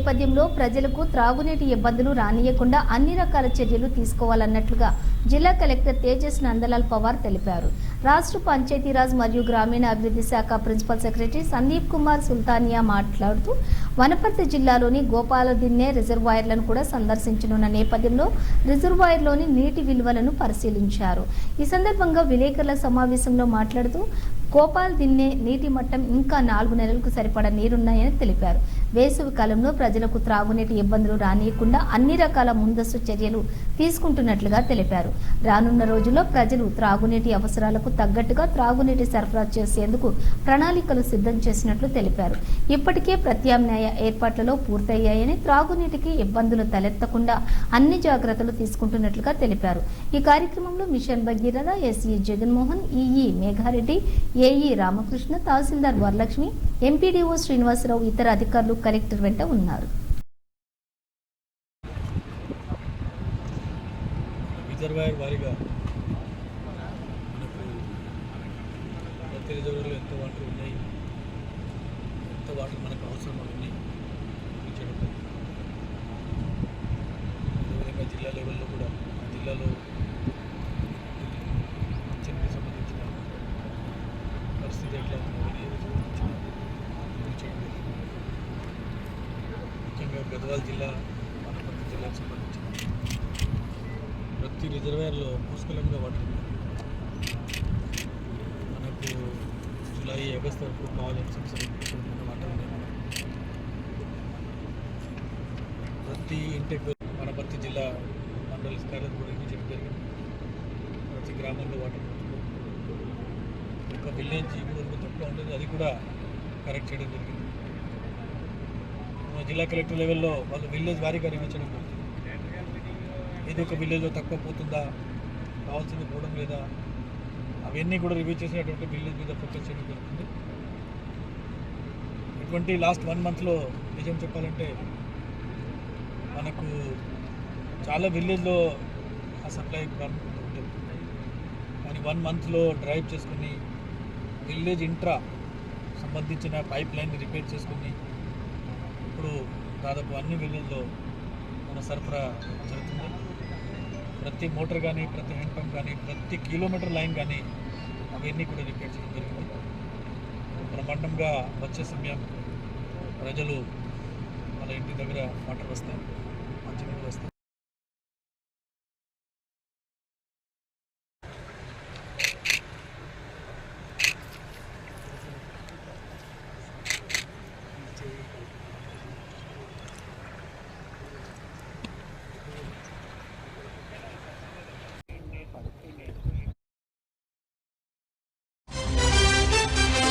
నేపథ్యంలో ప్రజలకు త్రాగునీటి ఇబ్బందులు రానియకుండా అన్ని రకాల చర్యలు తీసుకోవాలన్నట్లుగా జిల్లా కలెక్టర్ తేజస్ నందలాల్ పవార్ తెలిపారు. రాష్ట్ర పంచాయతీరాజ్ మరియు గ్రామీణ అభివృద్ధి శాఖ ప్రిన్సిపల్ సెక్రటరీ సందీప్ కుమార్ సుల్తానియా మాట్లాడుతూ వనపర్తి జిల్లాలోని గోపాలదిన్నె రిజర్వాయర్లను కూడా సందర్శించనున్న నేపథ్యంలో రిజర్వాయర్లోని నీటి విలువలను పరిశీలించారు. ఈ సందర్భంగా విలేకరుల సమావేశంలో మాట్లాడుతూ గోపాల్ దిన్నె నీటి మట్టం ఇంకా నాలుగు నెలలకు సరిపడా నీరున్నాయని తెలిపారు. వేసవి కాలంలో ప్రజలకు త్రాగునీటి ఇబ్బందులు రానియకుండా అన్ని రకాల ముందస్తు చర్యలు తీసుకుంటున్నట్లుగా తెలిపారు. రానున్న రోజుల్లో ప్రజలు త్రాగునీటి అవసరాలకు తగ్గట్టుగా త్రాగునీటి సరఫరా చేసేందుకు ప్రణాళికలు సిద్ధం చేసినట్లు తెలిపారు. ఇప్పటికే ప్రత్యామ్నాయ ఏర్పాట్లలో పూర్తయ్యాయని త్రాగునీటికి ఇబ్బందులు తలెత్తకుండా అన్ని జాగ్రత్తలు తీసుకుంటున్నట్లుగా తెలిపారు. ఈ కార్యక్రమంలో mission Bhagiratha SE Jaganmohan EE Megha Reddy AE Ramakrishna tahsildar Varalakshmi MPDO Srinivasa Rao ఇతర అధికారులు కలెక్టర్ వెంట ఉన్నారు. రిజర్వాయర్ వారీగా ప్రతి ఎంత వాటర్ ఉన్నాయి. ఎంత వాటర్ మనకు అవసరం అదేవిధంగా జిల్లా లెవెల్లో కూడా జిల్లాలో చెన్నైకి సంబంధించిన పరిస్థితి ఎట్లా ఉంది సంబంధించిన చూపించడం జరిగింది. మేము గద్వాల జిల్లా వనపర్తి జిల్లాకు సంబంధించిన. ప్రతి రిజర్వేర్లో పుష్కలంగా వాటర్ మనకు జూలై ఆగస్ట్ వరకు కావాలి వాటర్ ప్రతి ఇంటికి వనపర్తి జిల్లా మండల కార్యాలయం కూడా నిర్మించడం జరిగింది. ప్రతి గ్రామంలో వాటర్ ఒక విలేజ్ ఇప్పుడు తక్కువ ఉంటుంది అది కూడా కరెక్ట్ చేయడం జరిగింది. జిల్లా కలెక్టర్ లెవెల్లో వాళ్ళు విలేజ్ వారీగా నిర్మించడం ఏదో ఒక విలేజ్లో తక్కువ పోతుందా? కావాల్సింది పోవడం లేదా? అవన్నీ కూడా రివ్యూ చేసినటువంటి విలేజ్ మీద ఫోకస్ చేయడం జరుగుతుంది. ఇటువంటి లాస్ట్ వన్ మంత్లో నిజం చెప్పాలంటే మనకు చాలా విలేజ్లో ఆ సప్లై ఉంటుంది. కానీ వన్ మంత్లో డ్రైవ్ చేసుకుని విలేజ్ ఇంట్రా సంబంధించిన పైప్ లైన్ రిపేర్ చేసుకుని దాదాపు అన్ని విలేజ్లో మన సరఫరా జరుగుతుంది. ప్రతి మోటార్ కానీ ప్రతి హ్యాండ్ పంప్ కానీ ప్రతి కిలోమీటర్ లైన్ కానీ అవన్నీ కూడా రిపేర్ చేయడం జరిగింది. బ్రహ్మాండంగా వచ్చే సమయం ప్రజలు వాళ్ళ ఇంటి దగ్గర వాటర్ వస్తాయి.